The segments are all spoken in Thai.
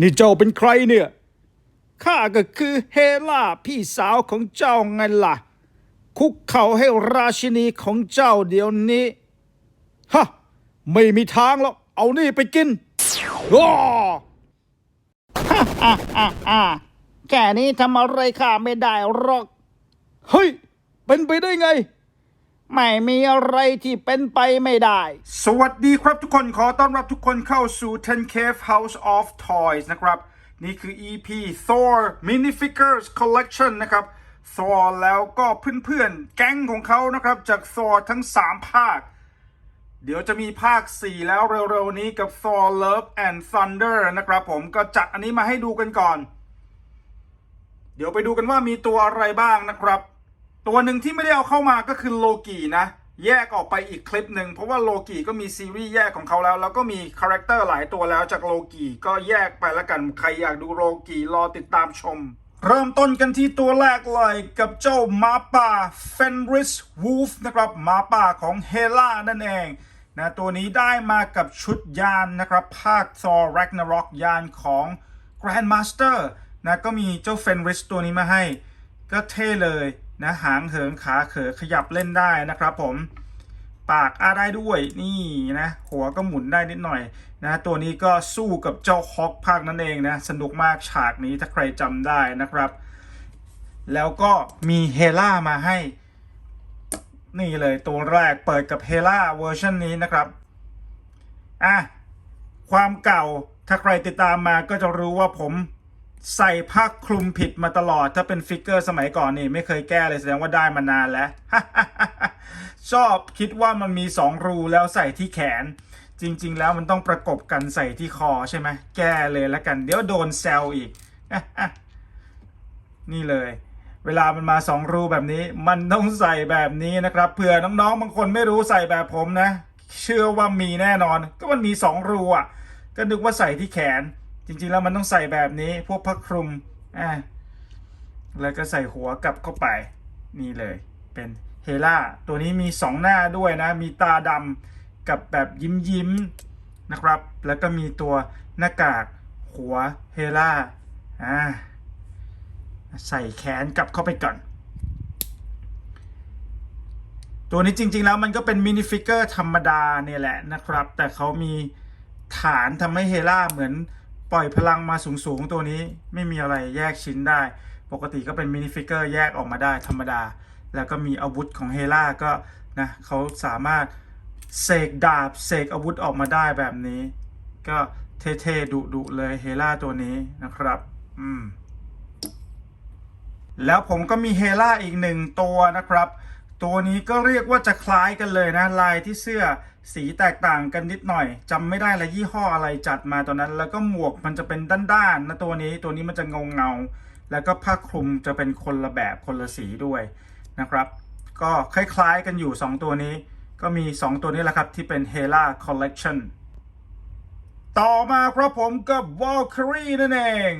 นี่เจ้าเป็นใครเนี่ย ข้าก็คือเฮล่าพี่สาวของเจ้าไงล่ะ คุกเข่าให้ราชินีของเจ้าเดี๋ยวนี้ ฮะ ไม่มีทางหรอก เอานี่ไปกินว้าอ่าแค่นี้ทำอะไรข้าไม่ได้หรอก เฮ้ย เป็นไปได้ไง ไม่มีอะไรที่เป็นไปไม่ได้ สวัสดีครับทุกคนขอต้อนรับทุกคนเข้าสู่ 10 Cave House of Toys นะครับ นี่คือ EP Thor Minifigures Collection นะครับ Thor แล้วก็เพื่อนๆ แก๊งของเขานะครับ จาก Thor ทั้ง 3 ภาค เดี๋ยวจะมีภาค 4 แล้วเร็วๆ นี้กับ Thor Love and Thunder นะครับผมก็จัดอันนี้มาให้ดูกันก่อน เดี๋ยวไปดูกันว่ามีตัวอะไรบ้างนะครับ ตัวหนึ่งที่ไม่ได้เอาเข้ามาก็คือโลกีนะ แยกออกไปอีกคลิปหนึ่งเพราะว่าโลกีก็มีซีรีส์แยกของเขาแล้ว แล้วก็มีคาแรคเตอร์หลายตัวแล้วจากโลกีก็แยกไปล้วกันใครอยากดูโลกีรอติดตามชม เริ่มต้นกันที่ตัวแรกเลยกับเจ้าหมาป่าเฟนริสวูฟนะครับหมาป่าของเฮล่านั่นเองนะตัวนี้ได้มากับชุดยานนะครับ ภาค Thor Ragnarok ยานของ Grandmaster นะก็มีเจ้าเฟนริสตัวนี้มาให้ ก็เท่เลยนะหางเหินขาเขอขยับเล่นได้นะครับผมปากอ้าได้ด้วยนี่นะหัวก็หมุนได้นิดหน่อยนะตัวนี้ก็สู้กับเจ้าฮอกภาคนั่นเองนะสนุกมากฉากนี้ถ้าใครจำได้นะครับ แล้วก็มีเฮล่ามาให้ นี่เลยตัวแรกเปิดกับเฮล่าเวอร์ชันนี้นะครับอะความเก่าถ้าใครติดตามมาก็จะรู้ว่าผม ใส่ผ้าคลุมผิดมาตลอด ถ้าเป็นฟิกเกอร์สมัยก่อนนี่ไม่เคยแก้เลยแสดงว่าได้มานานแล้ว ชอบคิดว่ามันมีสองรูแล้วใส่ที่แขน จริง ๆ แล้วมันต้องประกบกันใส่ที่คอใช่ไหมแก้เลยแล้วกัน เดี๋ยวโดนแซวอีก นี่เลย เวลามันมาสองรูแบบนี้ มันต้องใส่แบบนี้นะครับเผื่อน้องๆบางคนไม่รู้ใส่แบบผมนะ เชื่อว่ามีแน่นอน ก็มันมีสองรูอะก็นึกว่าใส่ที่แขน จริงๆแล้วมันต้องใส่แบบนี้พวกผ้าคลุมอ่าแล้วก็ใส่หัวกลับเข้าไปนี่เลย เป็นเฮล่าตัวนี้มีสองหน้าด้วยนะ มีตาดำกับแบบยิ้มยิ้มนะครับ แล้วก็มีตัวหน้ากากหัวเฮล่าอ่าใส่แขนกลับเข้าไปก่อน ตัวนี้จริงๆแล้วมันก็เป็นมินิฟิกเกอร์ธรรมดาเนี่ยแหละนะครับ แต่เขามีฐานทำให้เฮล่าเหมือน ปล่อยพลังมาสูงๆ ตัวนี้ไม่มีอะไรแยกชิ้นได้ ปกติก็เป็นมินิฟิกเกอร์แยกออกมาได้ธรรมดา แล้วก็มีอาวุธของเฮล่าก็นะเขาสามารถเสกดาบเสกอาวุธออกมาได้แบบนี้ ก็เท่ๆดุๆเลยเฮล่าตัวนี้นะครับ อืมแล้วผมก็มีเฮล่าอีกหนึ่งตัวนะครับ ตัวนี้ก็เรียกว่าจะคล้ายกันเลยนะ ลายที่เสื้อสีแตกต่างกันนิดหน่อยจำไม่ได้ละยี่ห้ออะไรจัดมาตัวนั้น แล้วก็หมวกมันจะเป็นด้านๆนะตัวนี้ตัวนี้มันจะเงาเงาๆแล้วก็ผ้าคลุมจะเป็นคนละแบบคนละสีด้วยนะครับ ก็คล้ายๆกันอยู่ 2 ตัวนี้ ก็มี 2 ตัวนี้แหละครับ ที่เป็น Hela Collection ต่อมาครับผมกับ Valkyrie นั่นเอง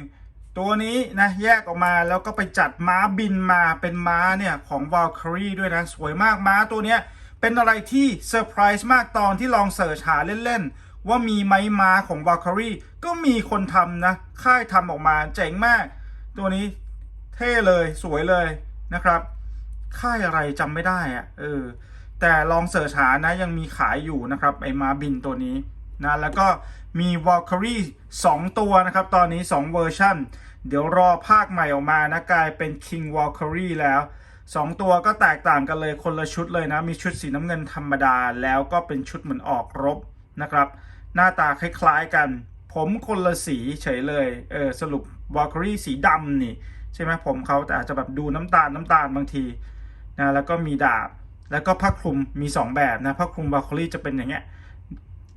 ตัวนี้นะแยกออกมาแล้วก็ไปจัดม้าบินมาเป็นม้าเนี่ย ของ Valkyrie ด้วยนะ สวยมากม้าตัวเนี้ย เป็นอะไรที่เซอร์ไพรส์มากตอนที่ลองเสิร์ชหาเล่น ๆ ว่ามีไหมม้าของ Valkyrie ก็มีคนทำนะ ค่ายทำออกมาเจ๋งมาก ตัวนี้เท่เลยสวยเลยนะครับ ค่ายอะไรจำไม่ได้อะเออแต่ลองเสิร์ชหานะยังมีขายอยู่นะครับไอ้ม้าบินตัวนี้ นะแล้วก็มี Valkyrie 2 ตัวนะครับ ตอนนี้ 2 เวอร์ชันเดี๋ยวรอภาคใหม่ออกมานะกลายเป็น King Valkyrie แล้ว 2 ตัวก็แตกต่างกันเลยคนละชุดเลยนะ มีชุดสีน้ำเงินธรรมดาแล้วก็เป็นชุดเหมือนออกรบนะครับ หน้าตาคล้ายๆกัน ผมคนละสีเฉยเลยเออสรุป Valkyrie สีดำนี่ ใช่ไหมผมเขาแต่อาจจะแบบดูน้ำตาลน้ำตาลบางทีนะแล้วก็มีดาบแล้วก็ผ้าคลุมมี 2 แบบนะผ้าคลุม Valkyrie จะเป็นอย่างเงี้ย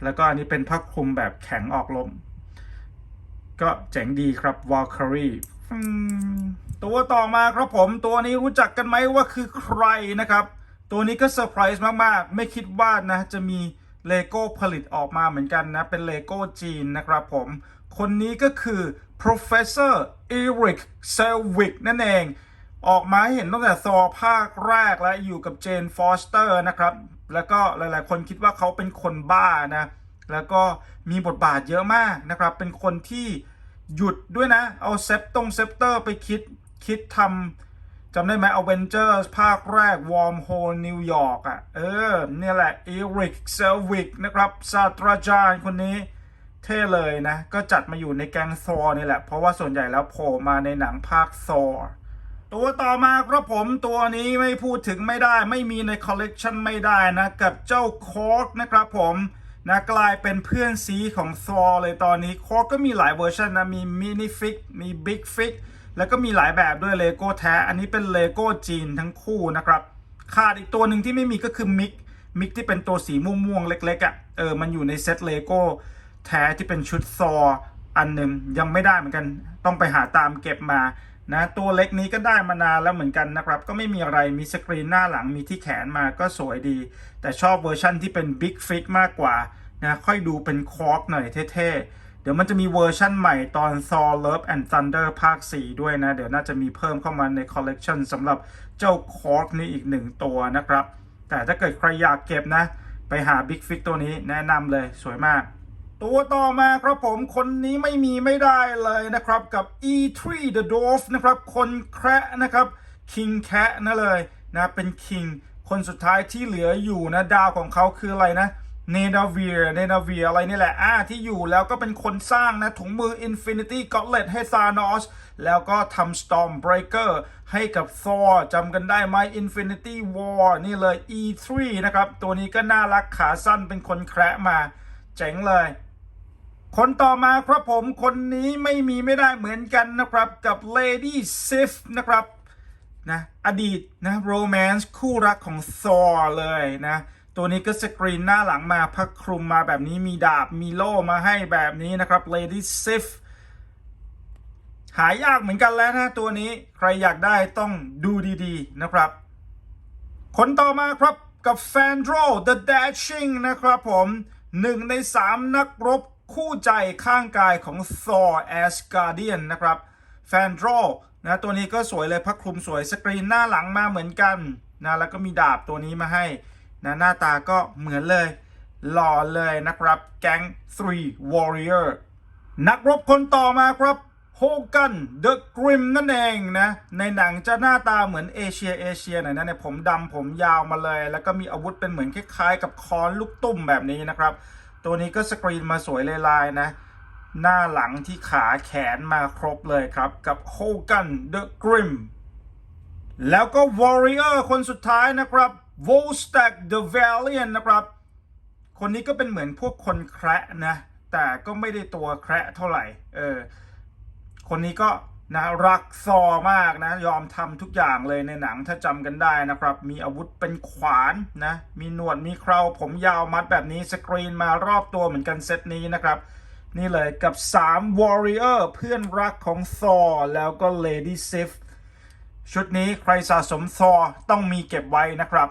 แล้วก็อันนี้เป็นผ้าคลุมแบบแข็งออกลม ก็เจ๋งดีครับ Valkyrie ตัวต่อมาครับผมตัวนี้รู้จักกันไหมว่าคือใครนะครับ ตัวนี้ก็เซอร์ไพรส์มาก ๆ ไม่คิดว่านะ จะมีเลโก้ผลิตออกมาเหมือนกันนะ เป็นเลโก้จีนนะครับผม คนนี้ก็คือ professor Eric Selvig นั่นเอง ออกมาให้เห็นตั้งแต่ซอภาคแรกและอยู่กับเจนฟอสเตอร์นะครับ แล้วก็หลาย ๆ คนคิดว่าเขาเป็นคนบ้านะแล้วก็มีบทบาทเยอะมากนะครับ เป็นคนที่หยุดด้วยนะ เอาเซปตรงเซปเตอร์ไปคิดคิดทำจำได้ไหม Avengers ภาคแรก Warm Hole New York อะ เออ เนี่ยแหละ e r i c s e l v i c นะครับศาสตราจารย์คนนี้เท่เลยนะ ก็จัดมาอยู่ในแกงซอนี่แหละ เพราะว่าส่วนใหญ่แล้วโผล่มาในหนังภาคซอ ตัวต่อมาครับผมตัวนี้ไม่พูดถึงไม่ได้ไม่มีในคอลเลกชันไม่ได้นะ กับเจ้าคอร์กนะครับผมนะกลายเป็นเพื่อนซีของซอเลยตอนนี้คอร์กก็มีหลายเวอร์ชันนะมีมินิฟิกมีบิ๊กฟิกแล้วก็มีหลายแบบด้วยเลโก้แท้ อันนี้เป็นเลโก้จีนทั้งคู่นะครับขาดอีกตัวหนึ่งที่ไม่มีก็คือมิกมิกที่เป็นตัวสีม่วงๆเล็กๆอะ่ะเออมันอยู่ในเซตเลโก้แท้ที่เป็นชุดซออันหนึ่งยังไม่ได้เหมือนกัน ต้องไปหาตามเก็บมา นะตัวเล็กนี้ก็ได้มานานแล้วเหมือนกันนะครับ ก็ไม่มีอะไรมีสกรีนหน้าหลังมีที่แขนมาก็สวยดี แต่ชอบเวอร์ชั่นที่เป็นบิ๊กฟิกมากกว่านะค่อยดูเป็นคอร์กหน่อยเท่ๆ เดี๋ยวมันจะมีเวอร์ชั่นใหม่ตอน Thor Love and Thunder ภาค 4 ด้วยนะ เดี๋ยวน่าจะมีเพิ่มเข้ามาในคอลเลกชันสำหรับเจ้าคอร์กนี่อีกหนึ่งตัวนะครับ แต่ถ้าเกิดใครอยากเก็บนะ ไปหา Big Fix ตัวนี้แนะนำเลยสวยมาก ตัวต่อมาครับผมคนนี้ไม่มีไม่ได้เลยนะครับกับ E3 The Dwarf นะครับ คนแคระนะครับ King Cat นั่นเลยนะเป็น King คนสุดท้ายที่เหลืออยู่นะดาวของเขาคืออะไรนะเนนาเวียเนนาเวียอะไรนี่แหละอ่าที่อยู่แล้วก็เป็นคนสร้างนะถุงมือ Infinity Gauntlet ให้ซานอสแล้วก็ทำ Storm Breaker ให้กับ Thor จำกันได้ไหม Infinity War นี่เลย E3 นะครับ ตัวนี้ก็น่ารักขาสั้นเป็นคนแคระมา เจ๋งเลย คนต่อมาครับผมคนนี้ไม่มีไม่ได้เหมือนกันนะครับกับ Lady Sif นะครับนะอดีตนะโรแมนต์คู่รักของ Thor เลยนะตัวนี้ก็สกรีนหน้าหลังมาพักคลุมมาแบบนี้มีดาบมีโล่มาให้แบบนี้นะครับ Lady Sif หายากเหมือนกันแล้วนะตัวนี้ใครอยากได้ต้องดูดีๆนะครับ คนต่อมาครับกับแฟนโดร The Dashing นะครับผมหนึ่งในสามนักรบ คู่ใจข้างกายของ Thor Asgardian นะครับแฟนโดรนะตัวนี้ก็สวยเลยพักคลุมสวยสกรีนหน้าหลังมาเหมือนกันนะแล้วก็มีดาบตัวนี้มาให้นะหน้าตาก็เหมือนเลย หล่อเลยนะครับ แก๊ง 3 Warrior นักรบคนต่อมาครับโฮกันเดอะกริมนั่นเองนะ ในหนังจะหน้าตาเหมือนเอเชียเอเชียหน่อยนะเนี่ยผมดำผมยาวมาเลย แล้วก็มีอาวุธเป็นเหมือนคล้ายๆ กับค้อนลูกตุ้มแบบนี้นะครับ ตัวนี้ก็สกรีนมาสวยลายๆนะ หน้าหลังที่ขาแขนมาครบเลยครับ กับโฮกันเดอะกริมแล้วก็ Warrior คนสุดท้ายนะครับ v o s t a c the Valiant นะครับ คนนี้ก็เป็นเหมือนพวกคนแคระนะ แต่ก็ไม่ได้ตัวแคระเท่าไหร่ เออ คนนี้ก็ นะรักซอมากนะ ยอมทำทุกอย่างเลยในหนังถ้าจำกันได้นะครับ มีอาวุธเป็นขวานนะ มีหนวดมีเคราผมยาวมัดแบบนี้สกรีนมารอบตัวเหมือนกันเซตนี้นะครับ นี่เลยกับ 3 Warrior เพื่อนรักของซอแล้วก็ Lady Sif ชุดนี้ใครสะสมซอต้องมีเก็บไว้นะครับ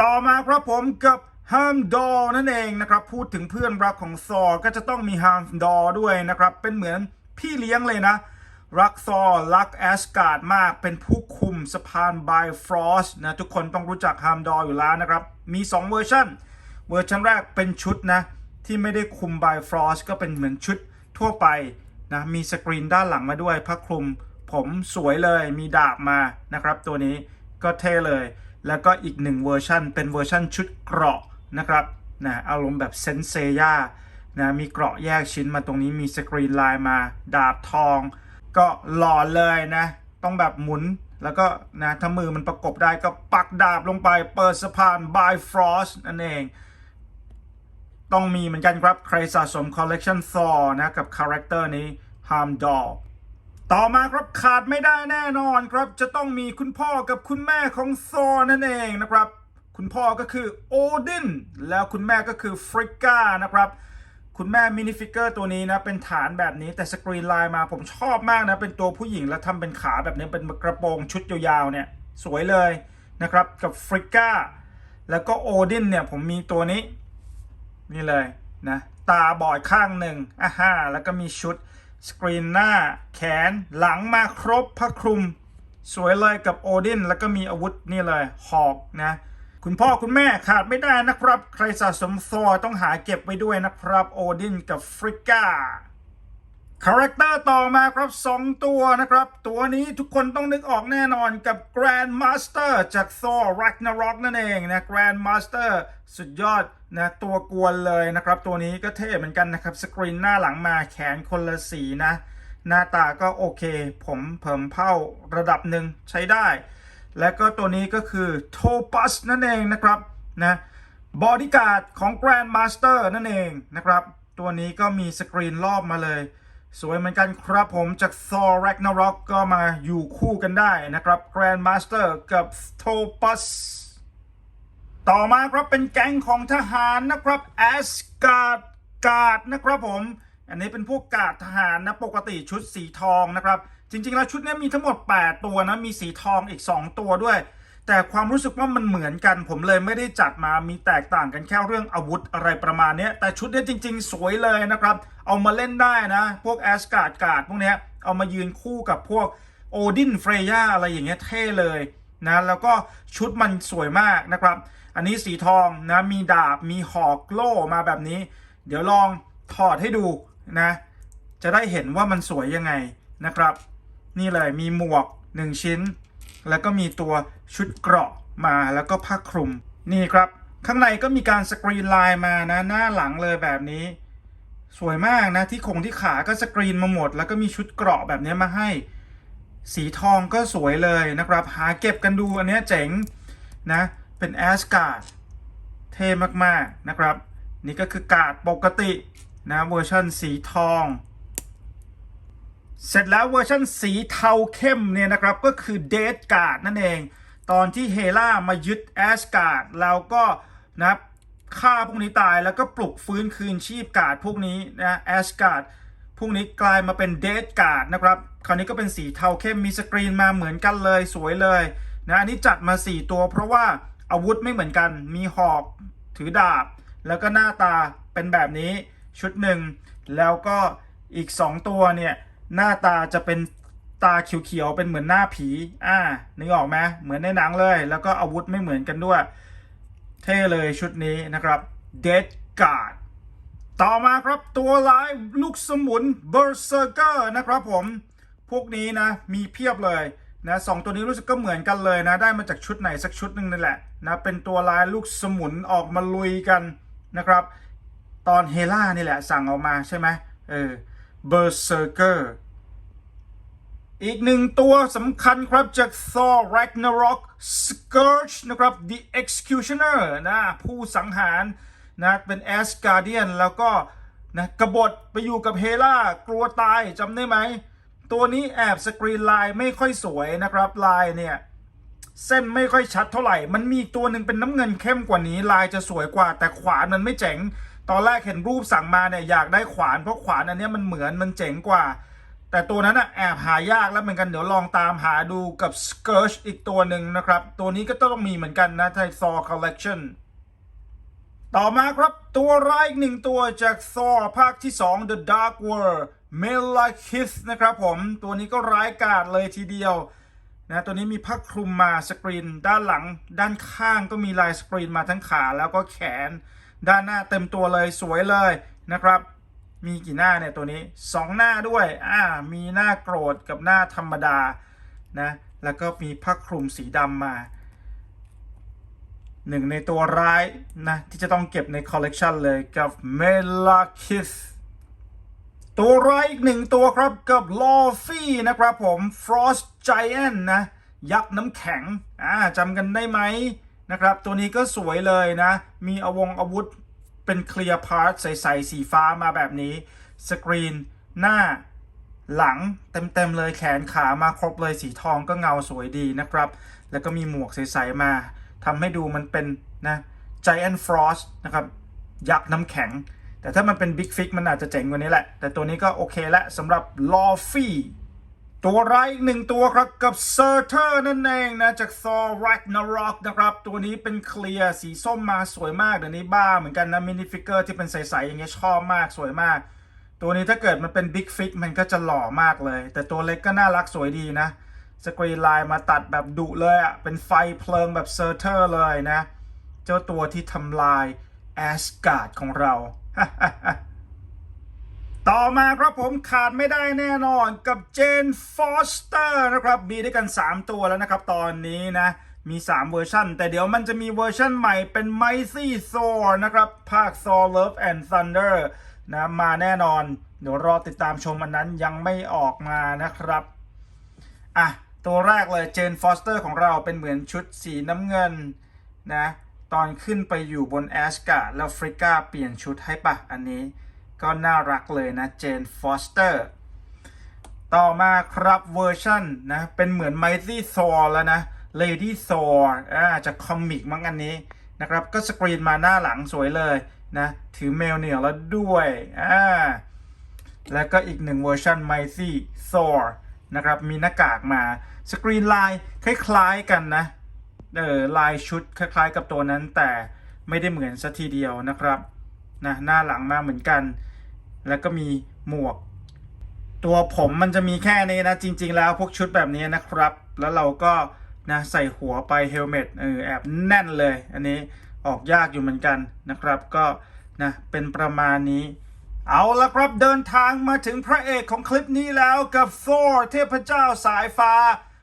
ต่อมาครับผมกับฮามดอนั่นเองนะครับ พูดถึงเพื่อนรักของซอก็จะต้องมีฮามดอด้วยนะครับ เป็นเหมือนพี่เลี้ยงเลยนะ รักซอรักแอสการ์ดมากเป็นผู้คุมสะพานไบฟรอสนะ ทุกคนต้องรู้จักฮามดออยู่แล้วนะครับ มี 2 เวอร์ชันเวอร์ชันแรกเป็นชุดนะ ที่ไม่ได้คุมไบฟรอสก็เป็นเหมือนชุดทั่วไปนะ มีสกรีนด้านหลังมาด้วยผ้าคลุม ผมสวยเลยมีดาบมานะครับ ตัวนี้ก็เท่เลย แล้วก็อีกหนึ่งเวอร์ชันเป็นเวอร์ชันชุดเกราะนะครับนะอารมณ์แบบเซนเซย่านะมีเกราะแยกชิ้นมาตรงนี้มีสกรีนลายมา ดาบทอง ก็หล่อเลยนะ ต้องแบบหมุนแล้วก็นะถ้ามือมันประกบได้ก็ปักดาบลงไปเปิดสะพาน by frost นั่นเอง ต้องมีเหมือนกันครับ ใครสะสมคอลเลกชันซอนะ กับคาแรคเตอร์นี้ Harm Doll ต่อมาครับขาดไม่ได้แน่นอนครับ จะต้องมีคุณพ่อกับคุณแม่ของซอนั่นเองนะครับ คุณพ่อก็คือโอดินแล้วคุณแม่ก็คือฟริก้านะครับ คุณแม่มินิฟิกเกอร์ตัวนี้นะ เป็นฐานแบบนี้แต่สกรีนไลน์มาผมชอบมากนะ เป็นตัวผู้หญิงแล้วทำเป็นขาแบบนี้เป็นกระโปรงชุดยาวๆเนี่ย สวยเลยนะครับ กับฟริก้าแล้วก็โอดินเนี่ยผมมีตัวนี้ นี่เลยนะตาบอดข้างหนึ่งอ่าฮะแล้วก็มีชุดสกรีนหน้าแขนหลังมาครบผ้าคลุม สวยเลยกับโอดินแล้วก็มีอาวุธนี่เลยหอกนะ คุณพ่อคุณแม่ขาดไม่ได้นะครับ ใครสะสมซอต้องหาเก็บไว้ด้วยนะครับ โอดินกับฟริก้าคาแรคเตอร์ต่อมาครับ 2 ตัวนะครับ ตัวนี้ทุกคนต้องนึกออกแน่นอนกับ Grand Master จาก Thor Ragnarok นั่นเองนะ Grand Master สุดยอดนะตัวกวนเลยนะครับ ตัวนี้ก็เท่เหมือนกันนะครับ สกรีนหน้าหลังมาแขนคนละสีนะ หน้าตาก็โอเค ผมเผิมเผ้าระดับหนึ่งใช้ได้ และก็ตัวนี้ก็คือ Topaz นั่นเองนะครับนะบอดี้การ์ดของ Grand Master นั่นเองนะครับ ตัวนี้ก็มีสกรีนรอบมาเลย สวยเหมือนกันครับผมจาก Thor Ragnarok ก็มาอยู่คู่กันได้นะครับ Grand Master กับ Topaz ต่อมาครับเป็นแก๊งของทหารนะครับ Asgard กาดนะครับผม อันนี้เป็นพวกกาดทหารนะปกติชุดสีทองนะครับ จริงๆแล้วชุดนี้มีทั้งหมด 8 ตัวนะมีสีทองอีก 2 ตัวด้วย แต่ความรู้สึกว่ามันเหมือนกัน ผมเลยไม่ได้จัดมามีแตกต่างกันแค่เรื่องอาวุธอะไรประมาณนี้แต่ชุดนี้จริง ๆ สวยเลยนะครับ เอามาเล่นได้นะ พวกแอสการ์ดกาดพวกนี้เอามายืนคู่กับพวกโอดินเฟรย่าอะไรอย่างเงี้ยเท่เลยนะแล้วก็ชุดมันสวยมากนะครับ อันนี้สีทองนะมีดาบมีหอกโล่มาแบบนี้ เดี๋ยวลองถอดให้ดูนะ จะได้เห็นว่ามันสวยยังไงนะครับ นี่เลยมีหมวก 1 ชิ้น แล้วก็มีตัวชุดเกราะมาแล้วก็ผ้าคลุมนี่ครับ ข้างในก็มีการสกรีนลายมานะหน้าหลังเลยแบบนี้ สวยมากนะที่คงที่ขาก็สกรีนมาหมด แล้วก็มีชุดเกราะแบบนี้มาให้ สีทองก็สวยเลยนะครับ หาเก็บกันดูอันเนี้ยเจ๋งนะเป็นแอสการ์ดเท่มากๆนะครับ นี่ก็คือการ์ดปกตินะเวอร์ชันสีทอง เสร็จแล้วเวอร์ชันสีเทาเข้มเนี่ยนะครับ ก็คือเดดการ์ดนั่นเอง ตอนที่เฮล่ามายึดแอสการ์ดแล้วก็นะครับฆ่าพวกนี้ตายแล้วก็ปลุกฟื้นคืนชีพการ์ดพวกนี้นะแอสการ์ดพวกนี้กลายมาเป็นเดดการ์ดนะครับ คราวนี้ก็เป็นสีเทาเข้มมีสกรีนมาเหมือนกันเลยสวยเลยนะอันนี้จัดมา 4 ตัวเพราะว่าอาวุธไม่เหมือนกันมีหอกถือดาบ แล้วก็หน้าตาเป็นแบบนี้ชุดหนึ่งแล้วก็อีก 2 ตัวเนี่ย หน้าตาจะเป็นตาเขียวๆเป็นเหมือนหน้าผี อ่านึกออกไหมเหมือนในหนังเลย แล้วก็อาวุธไม่เหมือนกันด้วย เท่เลยชุดนี้นะครับ Dead Guard ต่อมาครับตัวร้ายลูกสมุน Berserker นะครับผม พวกนี้นะ มีเพียบเลยนะสองตัวนี้รู้สึกก็เหมือนกันเลยนะ ได้มาจากชุดไหนสักชุดหนึ่งนี่แหละนะเป็นตัวร้ายลูกสมุนออกมาลุยกันนะครับ ตอนเฮล่านี่แหละสั่งออกมาใช่ไหมเออ Berserker อีกหนึ่งตัวสำคัญครับจาก Thor Ragnarok Scourge นะครับ The Executioner นะผู้สังหารนะเป็น Asgardian แล้วก็นะกบฏไปอยู่กับเฮล่ากลัวตายจำได้ไหม ตัวนี้แอบสกรีนลายไม่ค่อยสวยนะครับลายเนี่ยเส้นไม่ค่อยชัดเท่าไหร่ มันมีตัวหนึ่งเป็นน้ำเงินเข้มกว่านี้ ลายจะสวยกว่า แต่ขวานมันไม่เจ๋ง ตอนแรกเห็นรูปสั่งมาเนี่ยอยากได้ขวานเพราะขวานอันนี้มันเหมือนมันเจ๋งกว่า แต่ตัวนั้นอะแอบหายากแล้วเหมือนกันเดี๋ยวลองตามหาดูกับ Scourge อีกตัวหนึ่งนะครับ ตัวนี้ก็ต้องมีเหมือนกันนะใน Thor Collection ต่อมาครับตัวร้ายอีกหนึ่งตัวจาก Thor ภาคที่ 2 The Dark World Melachith นะครับผมตัวนี้ก็ร้ายกาจเลยทีเดียวนะตัวนี้มีผ้าคลุมมาสกรีน ด้านหลัง ด้านข้างก็มีลายสกรีนมาทั้งขาแล้วก็แขน ด้านหน้าเต็มตัวเลยสวยเลยนะครับ มีกี่หน้าเนี่ยตัวนี้ 2 หน้าด้วยอ่ามีหน้าโกรธกับหน้าธรรมดานะแล้วก็มีผ้าคลุมสีดำมาหนึ่งในตัวร้ายนะที่จะต้องเก็บในคอลเลกชันเลยกับเมลาคิสตัวร้ายอีกหนึ่งตัวครับกับลอฟี่นะครับผม Frost Giant นะ ยักษ์น้ำแข็งอ่าจำกันได้ไหมนะครับ ตัวนี้ก็สวยเลยนะ มีอวงอาวุธ เป็นเคลียร์พาร์ทใสๆสีฟ้ามาแบบนี้สกรีนหน้าหลังเต็มๆเลยแขนขามาครบเลยสีทองก็เงาสวยดีนะครับ แล้วก็มีหมวกใสๆมาทำให้ดูมันเป็นนะ Giant Frost นะครับ ยักษ์น้ำแข็ง แต่ถ้ามันเป็น Big Fix มันอาจจะเจ๋งกว่านี้แหละ แต่ตัวนี้ก็โอเคและสำหรับ l o f y ตัวร้ายอีกหนึ่งตัวครับกับ s u r t e r นั่นเองนะ จาก Thor Ragnarok นะครับ ตัวนี้เป็นเคลียร์สีส้มมาสวยมาก เดี๋ยวนี้บ้าเหมือนกันนะมินิฟิกเกอร์ที่เป็นใส ๆ อย่างเงี้ยชอบมากสวยมาก ตัวนี้ถ้าเกิดมันเป็น Big Fix มันก็จะหล่อมากเลย แต่ตัวเล็กก็น่ารักสวยดีนะ สกรีนไลน์มาตัดแบบดุเลยอะ่ะ เป็นไฟเพลิงแบบเซอร์เทอร์เลยนะ เจ้าตัวที่ทำลายแอสการ์ดของเรา ต่อมาครับผมขาดไม่ได้แน่นอนกับเจนฟอสเตอร์นะครับ มีด้วยกัน 3 ตัวแล้วนะครับ ตอนนี้นะ มี 3 เวอร์ชันแต่เดี๋ยวมันจะมีเวอร์ชันใหม่เป็น Mighty Thor นะครับ ภาค Thor Love and Thunder นะมาแน่นอน เดี๋ยวรอติดตามชมอันนั้นยังไม่ออกมานะครับ อะ ตัวแรกเลยเจนฟอสเตอร์ของเราเป็นเหมือนชุดสีน้ำเงินนะ ตอนขึ้นไปอยู่บนแอสการ์ดแล้วฟริก้าเปลี่ยนชุดให้ปะอันนี้ ก็น่ารักเลยนะเจนฟอสเตอร์ต่อมาครับเวอร์ชันนะ เป็นเหมือน Mighty Thor แล้วนะ Lady Thor อ่าจากคอมิกมั้งอันนี้นะครับ ก็สกรีนมาหน้าหลังสวยเลยนะ ถือเมลเหนียวแล้วด้วยอ่าแล้วก็อีกหนึ่งเวอร์ชัน Mighty Thor นะครับ มีหน้ากากมาสกรีนลายคล้ายๆกันนะเออลายชุดคล้ายๆกับตัวนั้นแต่ไม่ได้เหมือนสัทีเดียวนะครับนะหน้าหลังมาเหมือนกัน แล้วก็มีหมวก ตัวผมมันจะมีแค่นี้นะ จริง ๆ แล้วพวกชุดแบบนี้นะครับ แล้วเราก็นะใส่หัวไปเฮลเมตเออแอบแน่นเลย อันนี้ออกยากอยู่เหมือนกันนะครับ ก็นะเป็นประมาณนี้ เอาละครับเดินทางมาถึงพระเอกของคลิปนี้แล้วกับ Thor เทพเจ้าสายฟ้า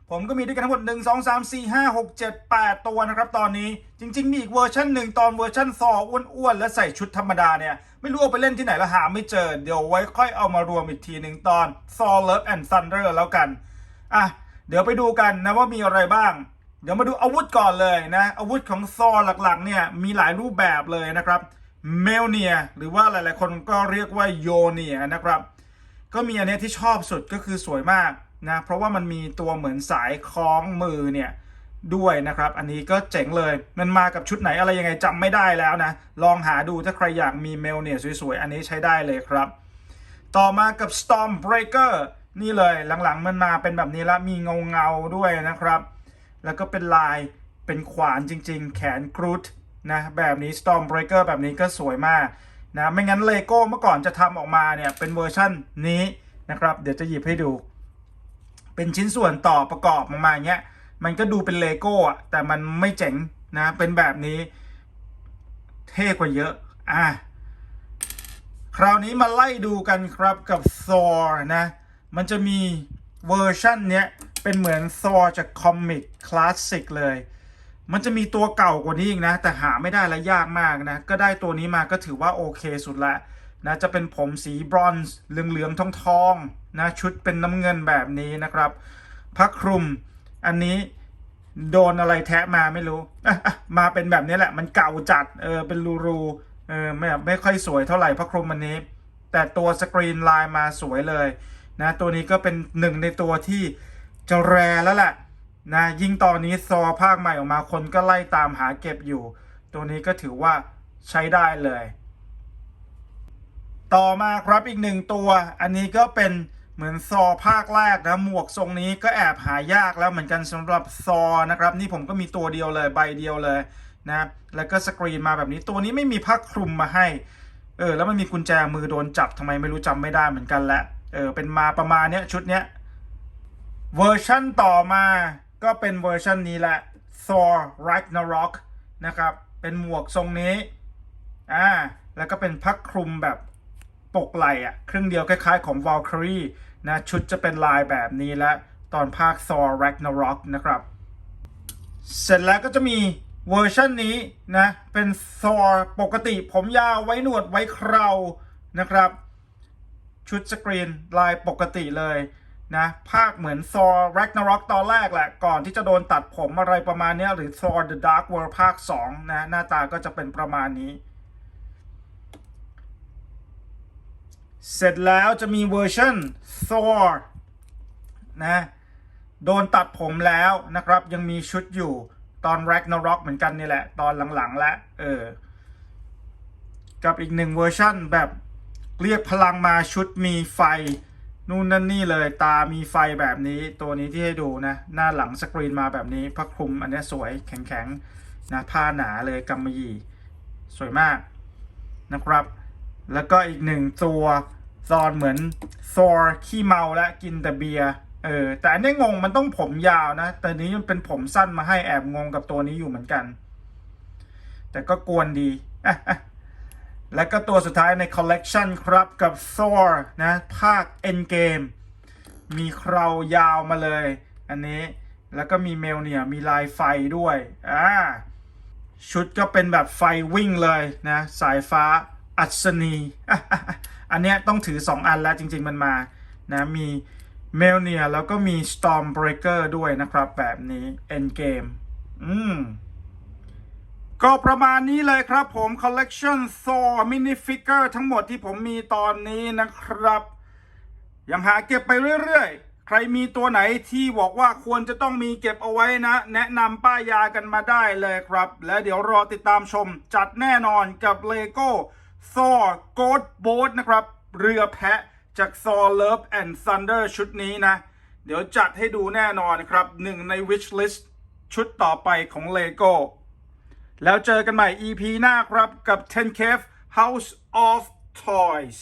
ผมก็มีด้วยกันทั้งหมด 1 2 3 4 5 6 7 8 ตัวนะครับตอนนี้จริง ๆ มีอีกเวอร์ชันหนึ่งตอนเวอร์ชันซออ้วนๆและใส่ชุดธรรมดาเนี่ย ไม่รู้เอาไปเล่นที่ไหนแล้วหาไม่เจอ เดี๋ยวไว้ค่อยเอามารวมอีกทีหนึ่งตอน Thor Love and Thunder แล้วกัน อะ เดี๋ยวไปดูกันนะว่ามีอะไรบ้าง เดี๋ยวมาดูอาวุธก่อนเลยนะ อาวุธของซอหลักๆ เนี่ยมีหลายรูปแบบเลยนะครับเมลเนียหรือว่าหลายๆ คนก็เรียกว่าโยเนียนะครับ ก็มีอันนี้ที่ชอบสุดก็คือสวยมาก นะเพราะว่ามันมีตัวเหมือนสายคล้องมือเนี่ยด้วยนะครับ อันนี้ก็เจ๋งเลย มันมากับชุดไหนอะไรยังไงจำไม่ได้แล้วนะ ลองหาดูถ้าใครอยากมีเมลเนี่ยสวยๆ อันนี้ใช้ได้เลยครับ ต่อมากับ Stormbreaker นี่เลยหลังๆมันมาเป็นแบบนี้ละมีเงาๆด้วยนะครับ แล้วก็เป็นลายเป็นขวานจริงๆ แขนกรูดนะแบบนี้ Stormbreaker แบบนี้ก็สวยมากนะไม่งั้นเลโก้เมื่อก่อนจะทำออกมาเนี่ยเป็นเวอร์ชั่นนี้นะครับ เดี๋ยวจะหยิบให้ดู เป็นชิ้นส่วนต่อประกอบออกมาอย่างเงี้ยมันก็ดูเป็นเลโก้อะแต่มันไม่เจ๋งนะเป็นแบบนี้ เท่กว่าเยอะอะคราวนี้มาไล่ดูกันครับกับ Thor นะ มันจะมีเวอร์ชันเนี้ยเป็นเหมือน Thor จากคอมิกคลาสสิกเลย มันจะมีตัวเก่ากว่านี้อีกนะ แต่หาไม่ได้และยากมากนะ ก็ได้ตัวนี้มาก็ถือว่าโอเคสุดละ นะจะเป็นผมสีบรอนซ์เหลืองๆทองๆนะชุดเป็นน้ำเงินแบบนี้นะครับผ้าคลุมอันนี้โดนอะไรแทะมาไม่รู้มาเป็นแบบนี้แหละมันเก่าจัดเออเป็นรูๆเออไม่ไม่ค่อยสวยเท่าไหร่ผ้าคลุมอันนี้ แต่ตัวสกรีนลายมาสวยเลยนะตัวนี้ก็เป็นหนึ่งในตัวที่จะแรแล้วแหละนะยิ่งตอนนี้ซอภาคใหม่ออกมาคนก็ไล่ตามหาเก็บอยู่ ตัวนี้ก็ถือว่าใช้ได้เลย ต่อมาครับอีกหนึ่งตัว อันนี้ก็เป็นเหมือนซอภาคแรกนะหมวกทรงนี้ก็แอบหายากแล้วเหมือนกันสำหรับซอนะครับ นี่ผมก็มีตัวเดียวเลยใบเดียวเลยนะแล้วก็สกรีนมาแบบนี้ตัวนี้ไม่มีผ้าคลุมมาให้เออแล้วมันมีกุญแจมือโดนจับทำไมไม่รู้จำไม่ได้เหมือนกันและเออเป็นมาประมาณเนี้ยชุดเนี้ยเวอร์ชันต่อมาก็เป็นเวอร์ชันนี้แหละ Thor Ragnarok นะครับ เป็นหมวกทรงนี้ อ่า แล้วก็เป็นพักคลุมแบบ ปกไหล่อะครึ่งเดียวคล้ายๆของ Valkyrie นะชุดจะเป็นลายแบบนี้และตอนภาค Thor Ragnarok นะครับ เสร็จแล้วก็จะมีเวอร์ชันนี้นะเป็น Thor ปกติผมยาวไว้หนวดไว้เครานะครับชุดสกรีนลายปกติเลยนะภาคเหมือน Thor Ragnarok ตอนแรกแหละ ก่อนที่จะโดนตัดผมอะไรประมาณนี้หรือ Thor The Dark World ภาค 2 นะหน้าตาก็จะเป็นประมาณนี้ เสร็จแล้วจะมีเวอร์ชัน Thor นะ โดนตัดผมแล้วนะครับ ยังมีชุดอยู่ตอน Ragnarok เหมือนกันนี่แหละ ตอนหลังๆ แล้วเออ กับอีกหนึ่งเวอร์ชันแบบเรียกพลังมาชุดมีไฟ นู่นนั่นนี่เลยตามีไฟแบบนี้ตัวนี้ที่ให้ดูนะ หน้าหลังสกรีนมาแบบนี้ผ้าคลุมอันนี้สวยแข็งๆนะผ้าหนาเลยกำมะหยี่ สวยมากนะครับ แล้วก็อีกหนึ่งตัวซอนเหมือนซอร์ขี้เมาและกินแต่เบียร์เออแต่อันนี้งงมันต้องผมยาวนะ แต่นี้มันเป็นผมสั้นมาให้แอบงงกับตัวนี้อยู่เหมือนกัน แต่ก็กวนดีและก็ตัวสุดท้ายในคอลเลกชันครับกับ Thor นะ ภาค Endgame มีเคราวยาวมาเลย อันนี้แล้วก็มีเมลเนี่ย มีลายไฟด้วย อ่า ชุดก็เป็นแบบไฟวิ่งเลยนะ สายฟ้า อัศนีอันเนี้ยต้องถือ 2 อันแล้วจริง ๆ มันมานะมีเมลเนียแล้วก็มี Stormbreaker ด้วยนะครับ แบบนี้ Endgame อืมก็ประมาณนี้เลยครับผม Collection Thor Mini Figure ทั้งหมดที่ผมมีตอนนี้นะครับ ยังหาเก็บไปเรื่อย ๆ ใครมีตัวไหนที่บอกว่าควรจะต้องมีเก็บเอาไว้นะ แนะนำป้ายยากันมาได้เลยครับ และเดี๋ยวรอติดตามชมจัดแน่นอนกับ Lego ซอโกดโบ๊ทนะครับ เรือแพะจาก Thor Love and Thunder ชุดนี้นะ เดี๋ยวจัดให้ดูแน่นอนครับหนึ่งในวิชลิสต์ชุดต่อไปของ Lego แล้วเจอกันใหม่ EP หน้าครับกับ 10 Cave House of Toys